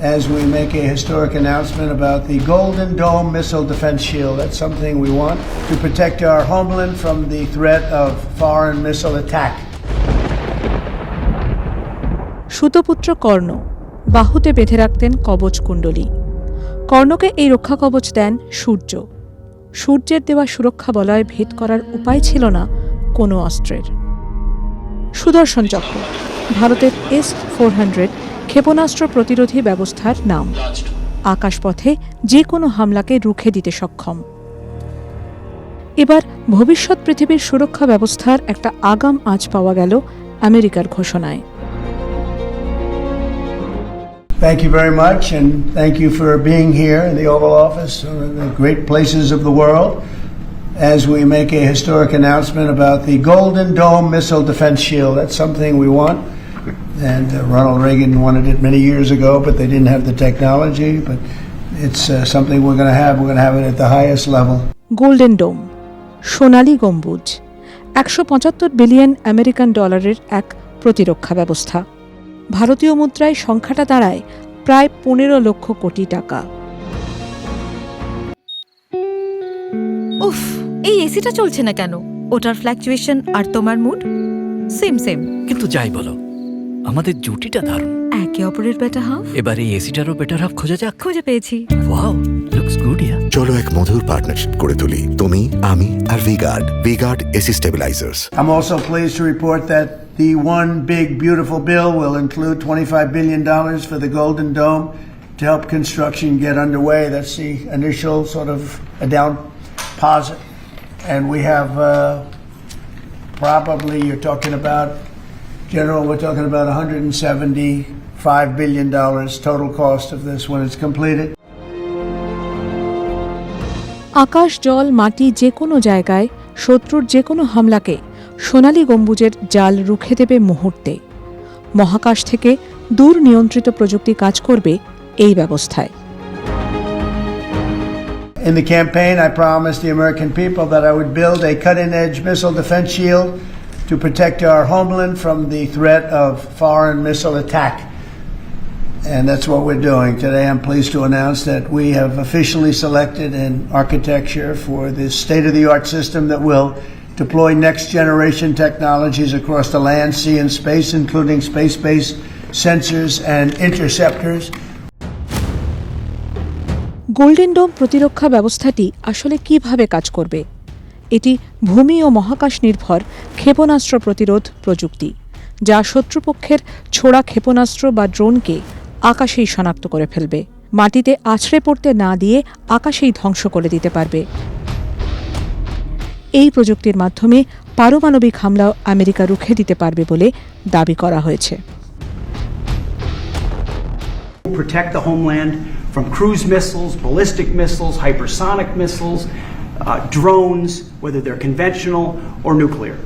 as we make a historic announcement about the Golden Dome Missile Defense Shield. That's something we want to protect our homeland from the threat of foreign missile attack. সুতপুত্র কর্ণ বাহুতে বেঁধে রাখতেন কবচ কুণ্ডলী কর্ণকে এই রক্ষা কবচ দেন সূর্য সূর্যের দেওয়া সুরক্ষা বলয় ভেদ করার উপায় ছিল না কোনো অস্ত্রের সুদর্শন চক্র ভারতের এস ফোর হান্ড্রেড ক্ষেপণাস্ত্র প্রতিরোধী ব্যবস্থার নাম আকাশপথে যে কোনো হামলাকে রুখে দিতে সক্ষম এবার ভবিষ্যৎ পৃথিবীর সুরক্ষা ব্যবস্থার একটা আগাম আঁচ পাওয়া গেল আমেরিকার ঘোষণায় Thank you very much, and thank you for being here in the Oval Office, one of the great places of the world, as we make a historic announcement about the Golden Dome Missile Defense Shield. That's something we want. And uh, Ronald Reagan wanted it many years ago, but they didn't have the technology. But it's uh, something we're going to have. We're going to have it at the highest level. Golden dome সোনালী গম্বুজ একশো পঁচাত্তর billion American ডলারের এক প্রতিরক্ষা ব্যবস্থা ভারতীয় মুদ্রায় সংখ্যাটা দাঁড়ায় প্রায় পনেরো লক্ষ কোটি টাকা উফ এই এসিটা চলছে না কেন ওটার ফ্ল্যাকচুয়েশন আর তোমার মুড সেম সেম কিন্তু যাই বলো আমাদের জুটিটা দারুণ একে অপরের বেটা হাফ এবার এই এসিটারও বেটার হাফ খোঁজা যাক খুঁজে পেয়েছি ওয়াও লুকস গুড ইয়া চলো এক মধুর পার্টনারশিপ করে তুলি তুমি আমি আর V Guard V Guard AC stabilisers I'm also pleased to report that the one big, beautiful bill will include $25 billion for the Golden Dome to help construction get underway. That's the initial sort of a down deposit. And we have uh, probably, you're talking about, General, we're talking about $175 billion total cost of this when it's completed. আকাশ জল মাটি যে কোনো জায়গায় শত্রুর যে কোনো হামলাকে সোনালী গম্বুজের জাল রুখে দেবে মুহূর্তে মহাকাশ থেকে দূর নিয়ন্ত্রিত প্রযুক্তি কাজ করবে এই ব্যবস্থায় In the campaign, I promised the American people that I would build a cutting edge missile defense shield to protect our homeland from the threat of foreign missile attack. And that's what we're doing. Today, I'm pleased to announce that we have officially selected an architecture for this state of the art system that will deploy next generation technologies across the land, sea, and space, including space based sensors and interceptors. Golden Dome প্রতিরক্ষা ব্যবস্থাটি আসলে কিভাবে কাজ করবে এটি ভূমি ও মহাকাশ নির্ভর ক্ষেপণাস্ত্র প্রতিরোধ প্রযুক্তি যা শত্রুপক্ষের ছোড়া ক্ষেপণাস্ত্র বা ড্রোনকে আকাশেই শনাক্ত করে ফেলবে। মাটিতে আছড়ে পড়তে না দিয়ে আকাশেই ধ্বংস করে দিতে পারবে। এই প্রযুক্তির মাধ্যমে পারমাণবিক হামলাও আমেরিকা রুখে দিতে পারবে বলে দাবি করা হয়েছে। Protect the homeland from cruise missiles, ballistic missiles, hypersonic missiles, Uh, drones, whether they're conventional or nuclear.